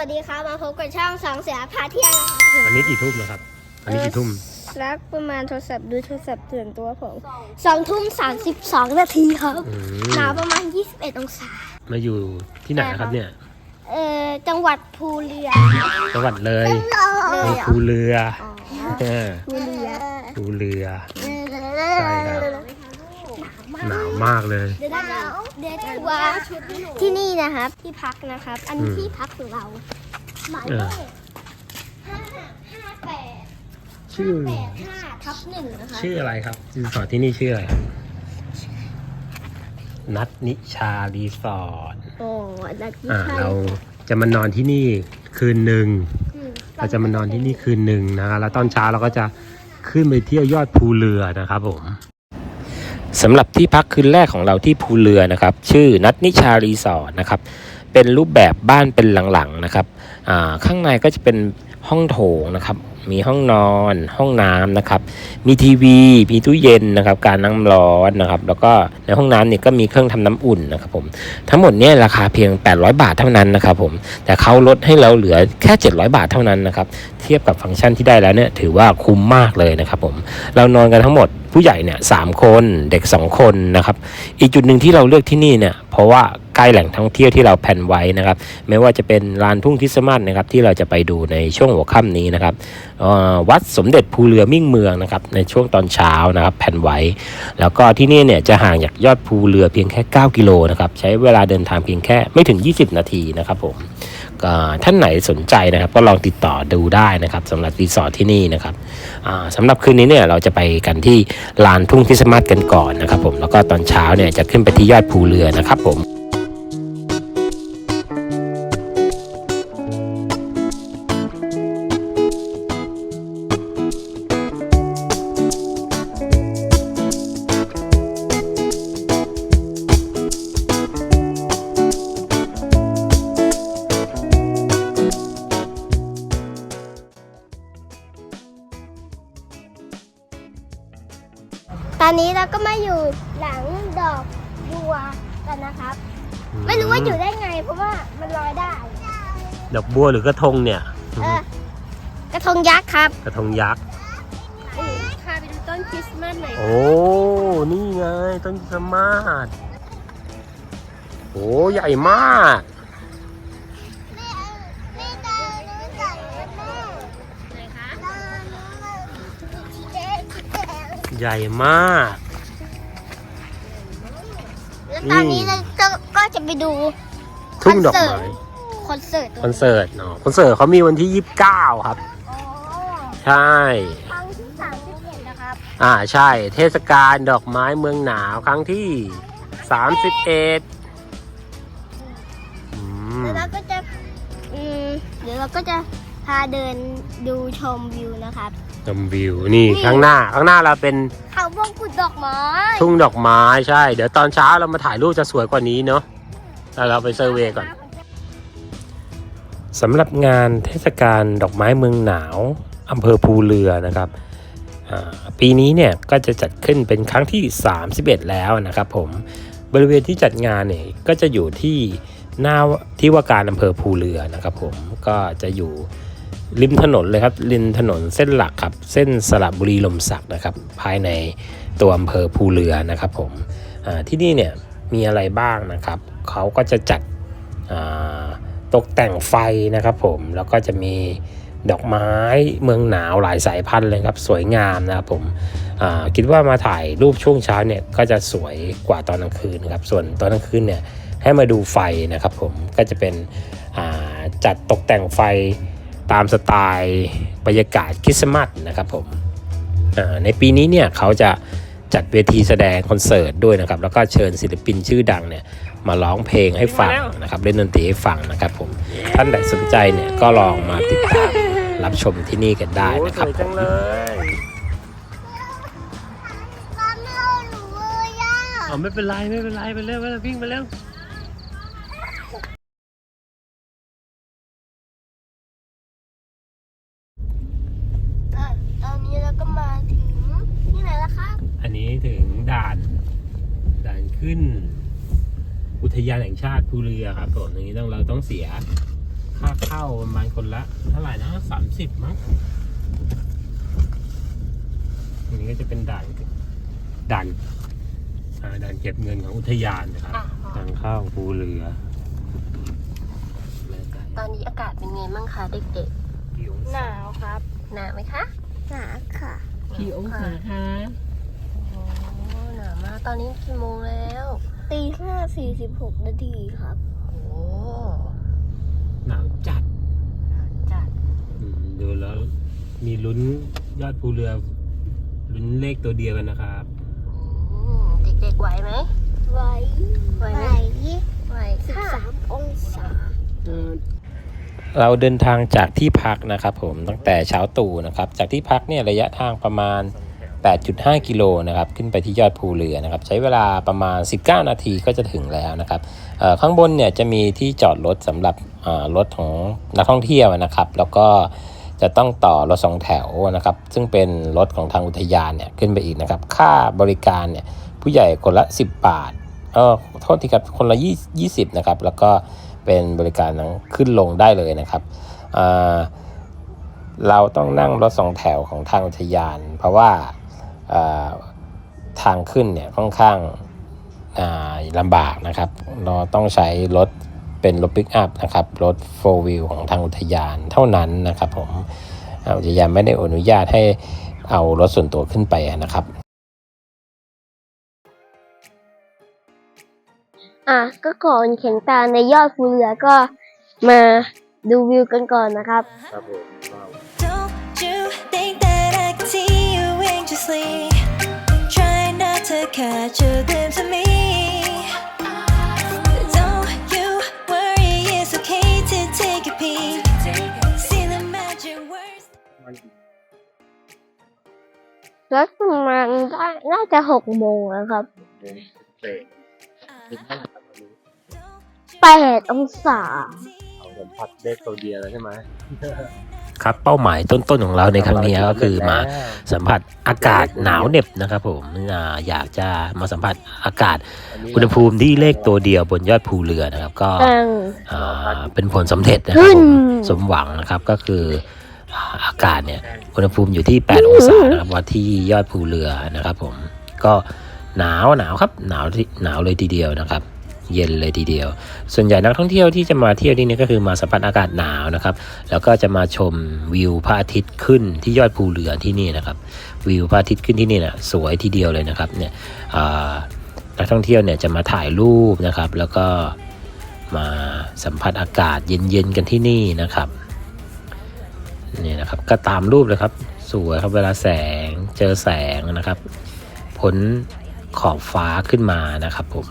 สวัสดีครับมาพบกับช่องสองเสือพาเที่ยวนะครับอันนี้กี่ทุ่มแล้วครับ อันนี้กี่ทุ่มรักประมาณโทรศัพท์ดูโทรศัพท์ส่วนตัวผมสองทุ่มสามสิบสองนาทีครับอืมหนาวประมาณยี่สิบเอ็ดองศา มาอยู่ที่ไหนนะครับเนี่ย เอ่อจังหวัดภูเรือจังหวัดเลยเลยภูเรือเออภูเรือ ภูเรือ ใช่ครับ หนาวมากเลย เดี๋ยวเราเดี๋ยวจะว่าที่นี่นะครับ ที่พักนะครับ อันนี้อืมที่พักของเราหมายเอเลอขห้าห้าแปดชื่อแปดห้าทับหนึ่งนะคะชื่ออะไรครับรีสอร์ทที่นี่ชื่ออะไรครับนัดนิชารีสอร์ทโอ้นักวิอ่าชาเราจะมานอนที่นี่คืนหนึ่งเราจะมานอนที่นี่คืนหนึ่งนะครับแล้วตอนเช้าเราก็จะขึ้นไปเที่ยวยอดภูเรือนะครับผม สำหรับที่พักคืนแรกของเราที่ภูเรือนะครับ ชื่อนัทนิชารีสอร์ทนะครับ เป็นรูปแบบบ้านเป็นหลังๆนะครับข้างในก็จะเป็นห้องโถงนะครับ มีห้องนอนห้องน้ำนะครับ มีทีวี มีตู้เย็นนะครับ การน้ำร้อนนะครับ แล้วก็ในห้องน้ำเนี่ยก็มีเครื่องทำน้ำอุ่นนะครับผมทั้งหมดเนี่ยราคาเพียง 800 บาทเท่านั้นนะครับผมแต่เขาลดให้เราเหลือแค่ 700 บาทเท่านั้นนะครับเทียบกับฟังก์ชันที่ได้แล้วเนี่ยถือว่าคุ้มมากเลยนะครับผมเรานอนกันทั้งหมดผู้ใหญ่เนี่ยสามคนเด็ก 2 คนนะครับอีกจุดหนึ่งที่เราเลือกที่นี่เนี่ยเพราะว่า ใกล้แหล่งท่องเที่ยวที่เราแผนไว้นะครับ ไม่ว่าจะเป็นลานทุ่งคริสต์มาสนะครับที่เราจะไปดูในช่วงหัวค่ำนี้นะครับวัดสมเด็จภูเรือมิ่งเมืองนะครับในช่วงตอนเช้านะครับแผนไว้ แล้วก็ที่นี่เนี่ยจะห่างจากยอดภูเรือเพียงแค่ 9 กิโลนะครับใช้เวลาเดินทางเพียงแค่ไม่ถึง 20 นาทีนะครับผมก็ท่านไหนสนใจนะครับ ก็ลองติดต่อดูได้นะครับสำหรับรีสอร์ทที่นี่นะครับสำหรับคืนนี้เนี่ยเราจะไปกันที่ลานทุ่งคริสมาสกันก่อนนะครับผมแล้วก็ตอนเช้าเนี่ยจะขึ้นไปที่ยอดภูเรือนะครับผม ตอนนี้เราก็มาอยู่หลังดอกบัวกันนะครับ ไม่รู้ว่าอยู่ได้ไง เพราะว่ามันลอยได้ ดอกบัวหรือกระทงเนี่ยเออกระทงยักษ์ครับ กระทงยักษ์พาไปดูต้นคริสต์มาสหน่อยโอ้นี่ไงต้นคริสต์มาสโอ้ใหญ่มาก ใหญ่มาก แล้วตอนนี้เราจะก็จะไปดูทุ่งดอกไม้คอนเสิร์ตคอนเสิร์ตเนาะคอนเสิร์ตเขามีวันที่29ครับ อ๋อใช่ ครั้งที่สามสิบเอ็ดนะครับ อ่าใช่ เทศกาลดอกไม้เมืองหนาวครั้งที่31อืมแล้วเราก็จะ อืมเดี๋ยวเราก็จะพาเดินดูชมวิวนะครับ ชมวิวนี่ข้างหน้าข้างหน้าเราเป็นเขาวงกุฎดอกไม้ทุ่งดอกไม้ใช่ เดี๋ยวตอนเช้าเรามาถ่ายรูปจะสวยกว่านี้เนาะแต่เราไปเซอร์เวย์ก่อนสำหรับงานเทศกาลดอกไม้เมืองหนาวอำเภอภูเรือนะครับอ่าปีนี้เนี่ยก็จะจัดขึ้นเป็นครั้งที่ 31 แล้วนะครับผมบริเวณที่จัดงานเนี่ยก็จะอยู่ที่หน้าที่ว่าการอำเภอภูเรือนะครับผมก็จะอยู่ ริมถนนเลยครับริมถนนเส้นหลักครับ เส้นสระบุรีลมศักด์นะครับ ภายในตัวอำเภอภูเรือนะครับผมที่นี่เนี่ยมีอะไรบ้างนะครับเขาก็จะจัดตกแต่งไฟนะครับผมแล้วก็จะมีดอกไม้เมืองหนาวหลายสายพันธุ์เลยครับสวยงามนะครับผมคิดว่ามาถ่ายรูปช่วงเช้าเนี่ยก็จะสวยกว่าตอนกลางคืนนครับส่วนตอนกลางคืนเนี่ยให้มาดูไฟนะครับผมก็จะเป็นจัดตกแต่งไฟ ตามสไตล์บรรยากาศคริสต์มาสนะครับผมอ่าในปีนี้เนี่ยเขาจะจัดเวทีแสดงคอนเสิร์ตด้วยนะครับ แล้วก็เชิญศิลปินชื่อดังเนี่ยมาร้องเพลงให้ฟังนะครับเล่นดนตรีให้ฟังนะครับผมท่านใดสนใจเนี่ยก็ลองมาติดตามรับชมที่นี่กันได้นะครับโอ้สวยจังเลยตอนนี้เราหนูเลยอะอ๋อไม่เป็นไรไม่เป็นไรไปเร็วไปเร็ววิ่งไปเร็ว เราก็มาถึงที่ไหนแล้วครับ อันนี้ถึงด่านด่านขึ้น อุทยานแห่งชาติภูเรือครับผมอย่างนี้ต้องเราต้องเสียค่าเข้าประมาณคนละเท่าไหร่นะสามสิบมั้งอันนี้ก็จะเป็นด่านด่านอ่าด่านเก็บเงินของอุทยานนะครับอะทางเข้าภูเรือ ตอนนี้อากาศเป็นไงบ้างคะเด็กหนาวครับๆหนาวไหมคะ หนาวค่ะกี่องศาคะโอ้หนาวมากตอนนี้กี่โมงแล้วตีห้าสี่สิบหกนาทีครับ โอ้หนาวจัดจัดอืมดูแล้วมีลุ้นยอดภูเรือลุ้นเลขตัวเดียวกันนะครับอืมเด็กๆไหวไหมไหวไหวไหไหวมไหวสิบค่ะสามองศาเเราเดินทางจากที่พักนะครับผมตั้งแต่เช้าตู่นะครับจากที่พักเนี่ยระยะทางประมาณ 8.5 กิโลนะครับขึ้นไปที่ยอดภูเรือนะครับใช้เวลาประมาณ 19 นาทีก็จะถึงแล้วนะครับข้างบนเนี่ยจะมีที่จอดรถสำหรับรถของนักท่องเที่ยวนะครับ แล้วก็จะต้องต่อรถสองแถวนะครับ ซึ่งเป็นรถของทางอุทยานเนี่ยขึ้นไปอีกนะครับ ค่าบริการเนี่ยผู้ใหญ่คนละ 10 บาทเออโทษทีครับคนละ 20นะครับแล้วก็ เป็นบริการนั้นขึ้นลงได้เลยนะครับเราต้องนั่งรถสองแถวของทางอุทยาน เพราะว่าทางขึ้นเนี่ยค่อนข้างลำบากนะครับ เราต้องใช้รถเป็นรถปิกอัพนะครับ รถโฟวิลของทางอุทยานเท่านั้นนะครับผมอุทยานไม่ได้อนุญาตให้เอารถส่วนตัวขึ้นไปนะครับ อะก็ก่อนแข่งตาในยอดภูเรือก็มาดูวิวกันก่อนนะครับ ครับผมว้าว Don't you think that I can see you anxiously? Try not to catch a glimpse of me. Don't you worry, it's okay to take a peek. See the magic words. รถประมาณได้น่าจะหกโมงแล้วครับ เดินเตะ I- ถึงเท่าไหร่ แปดองศาเอาผมพัดเด็ตัวเดียวใช่ไหม ครับเป้าหมายต้นๆของเราในครั้งนี้ก็คือมาสัมผัสอากาศหนาวเหน็บนะครับผมอยากจะมาสัมผัสอากาศอุณหภูมิที่เลขตัวเดียวบนยอดภูเรือนะครับ ก็เป็นผลสำเร็จนะครับผมสมหวังนะครับก็คืออากาศเนี่ยอุณหภูมิอยู่ที่ 8 องศานะครับว่าที่ยอดภูเรือนะครับ ผมก็หนาวหนาวครับหนาวที่หนาวเลยทีเดียวนะครับ เย็นเลยทีเดียว ส่วนใหญ่นักท่องเที่ยวที่จะมาเที่ยวที่นี่ก็คือมาสัมผัสอากาศหนาวนะครับ แล้วก็จะมาชมวิวพระอาทิตย์ขึ้นที่ยอดภูเรือที่นี่นะครับ วิวพระอาทิตย์ขึ้นที่นี่นะสวยทีเดียวเลยนะครับเนี่ยนักท่องเที่ยวเนี่ยจะมาถ่ายรูปนะครับ แล้วก็มาสัมผัสอากาศเย็นๆกันที่นี่นะครับนี่นะครับก็ตามรูปเลยครับสวยครับเวลาแสงเจอแสงนะครับพ้นขอบฟ้าขึ้นมานะครับผม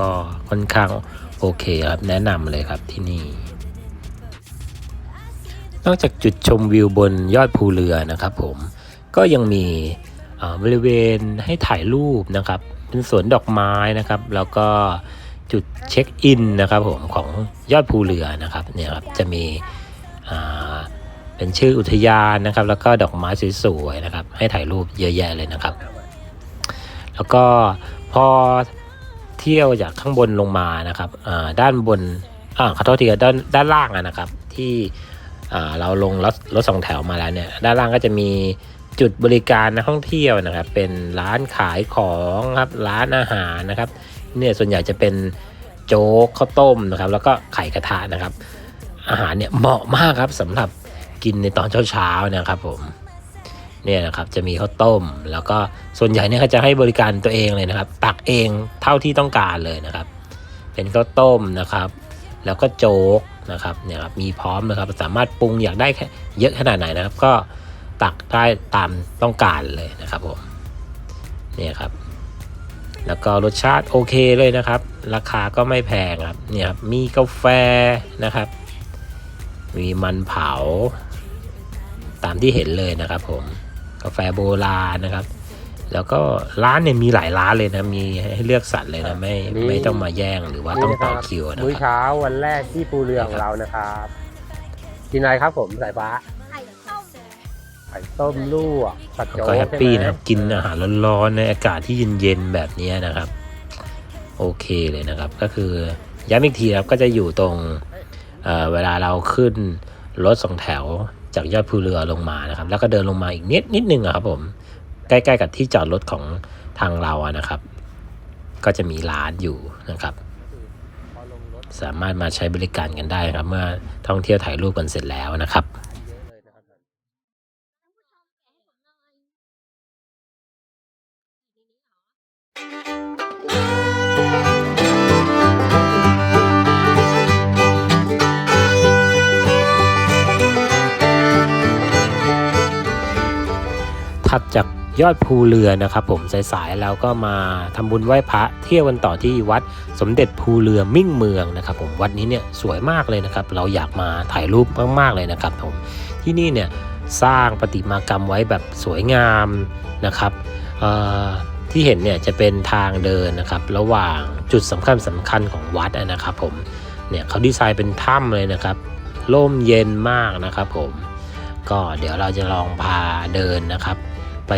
ก็ค่อนข้างโอเคครับ แนะนำเลยครับที่นี่ นอกจากจุดชมวิวบนยอดภูเรือนะครับผมก็ยังมีบริเวณให้ถ่ายรูปนะครับ เป็นสวนดอกไม้นะครับ แล้วก็จุดเช็คอินนะครับผมของยอดภูเรือนะครับเนี่ยครับจะมีเป็นชื่ออุทยานนะครับ แล้วก็ดอกไม้สวยๆนะครับ ให้ถ่ายรูปเยอะแยะเลยนะครับ แล้วก็พอ เที่ยวจากข้างบนลงมานะครับอ่าด้านบนอ่าขอโทษทีด้านด้านล่างอะนะครับ ที่อ่าเราลงรถรถสองแถวมาแล้วเนี่ยด้านล่างก็จะมีจุดบริการนักท่องเที่ยวนะครับ เป็นร้านขายของครับร้านอาหารนะครับเนี่ยส่วนใหญ่จะเป็นโจ๊กข้าวต้มนะครับ แล้วก็ไข่กระทะนะครับ อาหารเนี่ยเหมาะมากครับสำหรับกินในตอนเช้าๆนะครับผม เนี่ยนะครับจะมีข้าวต้ม แล้วก็ส่วนใหญ่เนี่ยเขาจะให้บริการตัวเองเลยนะครับ ตักเองเท่าที่ต้องการเลยนะครับ เป็นข้าวต้มนะครับ แล้วก็โจ๊กนะครับเนี่ยครับมีพร้อมนะครับสามารถปรุงอยากได้แค่เยอะขนาดไหนนะครับ ก็ตักได้ตามต้องการเลยนะครับผมเนี่ยครับ แล้วก็รสชาติโอเคเลยนะครับ ราคาก็ไม่แพงครับเนี่ยครับมีกาแฟนะครับ มีมันเผาตามที่เห็นเลยนะครับผม กาแฟโบราณนะครับ แล้วก็ร้านเนี่ยมีหลายร้านเลยนะมีให้เลือกสรรเลยนะไม่นี่ ไม่ต้องมาแย่งหรือว่าต้องต่อคิวนะมื้อครับ เช้าวันแรกที่ภูเรือของเรานะครับ กินอะไรครับผมสายฟ้าไข่ต้มไข่ต้มลวกผัดแล้วโจ๊กก็แฮปปี้ใช่ไหมนะครับกินอาหารร้อนๆในอากาศที่เย็นๆแบบนี้นะครับ โอเคเลยนะครับ ก็คือย้ำอีกทีครับก็จะอยู่ตรงเอ่อเวลาเราขึ้นรถสองแถว จากยอดภูเรือลงมานะครับ แล้วก็เดินลงมาอีกนิดนิดนึงอะครับผมใกล้ๆกับที่จอดรถของทางเราอะนะครับ ก็จะมีร้านอยู่นะครับ สามารถมาใช้บริการกันได้ครับ เมื่อท่องเที่ยวถ่ายรูปกันเสร็จแล้วนะครับ ถัดจากยอดภูเรือนะครับ ผมสายๆเราก็มาทำบุญไหว้พระเที่ยวกันต่อที่วัดสมเด็จภูเรือมิ่งเมืองนะครับ ผมวัดนี้เนี่ยสวยมากเลยนะครับ เราอยากมาถ่ายรูปมากๆเลยนะครับ ผมที่นี่เนี่ยสร้างประติมากรรมไว้แบบสวยงามนะครับที่เห็นเนี่ยจะเป็นทางเดินนะครับระหว่างจุดสำคัญสำคัญของวัดนะครับ ผมเนี่ยเขาดีไซน์เป็นถ้ำเลยนะครับร่มเย็นมากนะครับ ผมก็เดี๋ยวเราจะลองพาเดินนะครับ ไป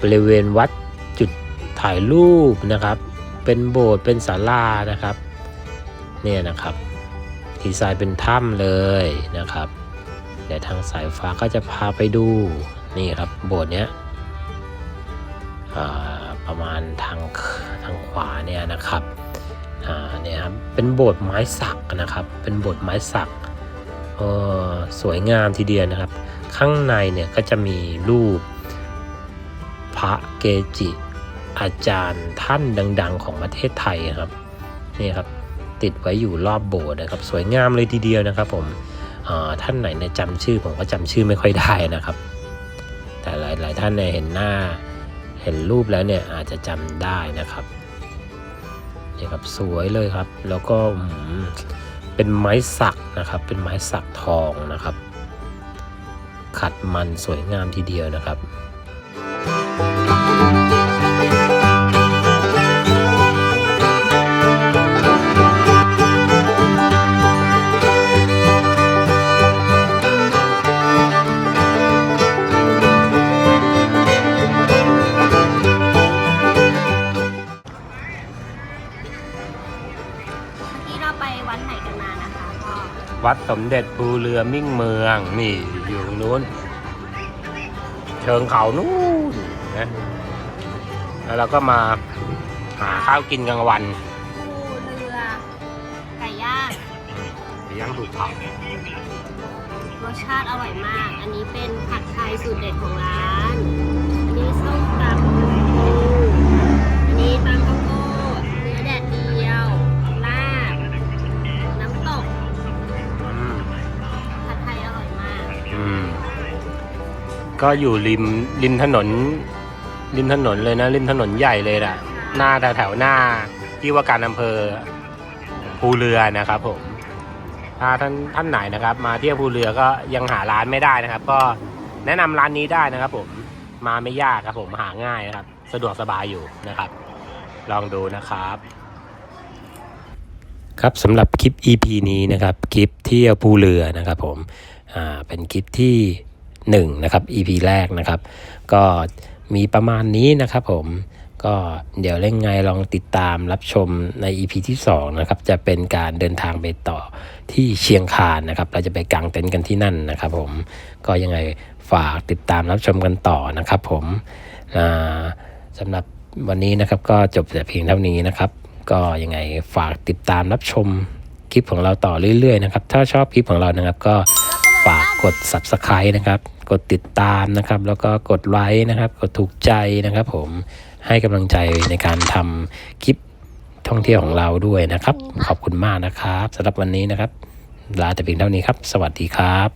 บริเวณวัดจุดถ่ายรูปนะครับ เป็นโบสถ์เป็นศาลานะครับ เนี่ยนะครับดีไซน์เป็นถ้ำเลยนะครับ เดี๋ยวทางสายฟ้าก็จะพาไปดูนี่ครับโบสถ์เนี้ยอ่าประมาณทางทางขวาเนี่ยนะครับอ่าเนี่ยครับเป็นโบสถ์ไม้สักนะครับ เป็นโบสถ์ไม้สักเออสวยงามทีเดียวนะครับ ข้างในเนี่ยก็จะมีรูป พระเกจิ อาจารย์ท่านดัง ๆ ของประเทศไทยครับนี่ครับติดไว้อยู่รอบโบสถ์นะครับ สวยงามเลยทีเดียวนะครับ ผมท่านไหนเนี่ยจำชื่อผมก็จำชื่อไม่ค่อยได้นะครับ แต่หลาย ๆ ท่านเนี่ยเห็นหน้าเห็นรูปแล้วเนี่ยอาจจะจำได้นะครับนี่ครับสวยเลยครับ แล้วก็เป็นไม้สักนะครับ เป็นไม้สักทองนะครับ ขัดมันสวยงามทีเดียวนะครับ ที่เราไปวัดไหนกันมานะคะพ่อวัดสมเด็จภูเรือมิ่งเมือง นี่อยู่ตรงนู้น เชิงเขานู้นนะ แล้วเราก็มาหาข้าวกินกลางวันภูเรือไก่ย่างไปย่างถูกเผารสชาติอร่อยมาก อันนี้เป็นผัดไทยสูตรเด็ดของร้าน อันนี้ส้มตำปูอันนี้ตำข้าวโพดเนื้อแดดเดียวลาบน้ำตก อืมผัดไทยอร่อยมาก อืมก็อยู่ริมริมถนน ริมถนนเลยนะริมถนนใหญ่เลยน่ะหน้าแถวๆหน้าที่ว่าการอำเภอภูเรือนะครับผมถ้าท่านท่านไหนนะครับ มาเที่ยวภูเรือก็ยังหาร้านไม่ได้นะครับ ก็แนะนำร้านนี้ได้นะครับผมมาไม่ยากครับผมหาง่ายนะครับ สะดวกสบายอยู่นะครับ ลองดูนะครับ ครับสำหรับคลิป EP นี้นะครับคลิปเที่ยวภูเรือนะครับ ผมอ่าเป็นคลิปที่1นะครับ EP แรกนะครับ ก็ มีประมาณนี้นะครับผมก็เดี๋ยวเล่นไงลองติดตามรับชมใน EP ที่ 2 นะครับ จะเป็นการเดินทางไปต่อที่เชียงคานนะครับ เราจะไปกางเต็นท์กันที่นั่นนะครับผมก็ยังไงฝากติดตามรับชมกันต่อนะครับผมสำหรับวันนี้นะครับก็จบแต่เพียงเท่านี้นะครับ ก็ยังไงฝากติดตามรับชมคลิปของเราต่อเรื่อยๆนะครับ ถ้าชอบคลิปของเรานะครับก็ฝากกด subscribe นะครับ กดติดตามนะครับ แล้วก็กดไลค์นะครับ กดถูกใจนะครับ ผมให้กำลังใจในการทำคลิปท่องเที่ยวของเราด้วยนะครับ ขอบคุณมากนะครับสำหรับวันนี้นะครับลาแต่เพียงเท่านี้ครับ สวัสดีครับ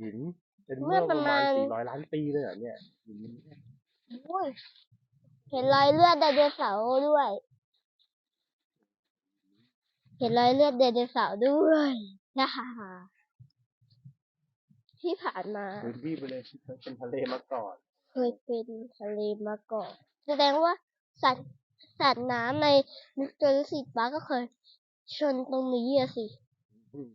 หินเป็นเมื่เมื่ออปประระมามาณณสี่ร้อยล้านปีเลยเหรอเนี่ยหินอุ้ยเห็นรอยเลือดไดโนเสาร์ด้วย เห็นรอยเลือดไดโนเสาร์ด้วยนะคะ ที่ผ่านมาพื้นที่ไปเลยเป็นทะเลมาก่อน เคยเป็นทะเลมาก่อน แสดงว่าสัตว์สัตว์น้ำในนิกเจอร์สิปาร์คก็เคยชนตรงนี้อะสิอืม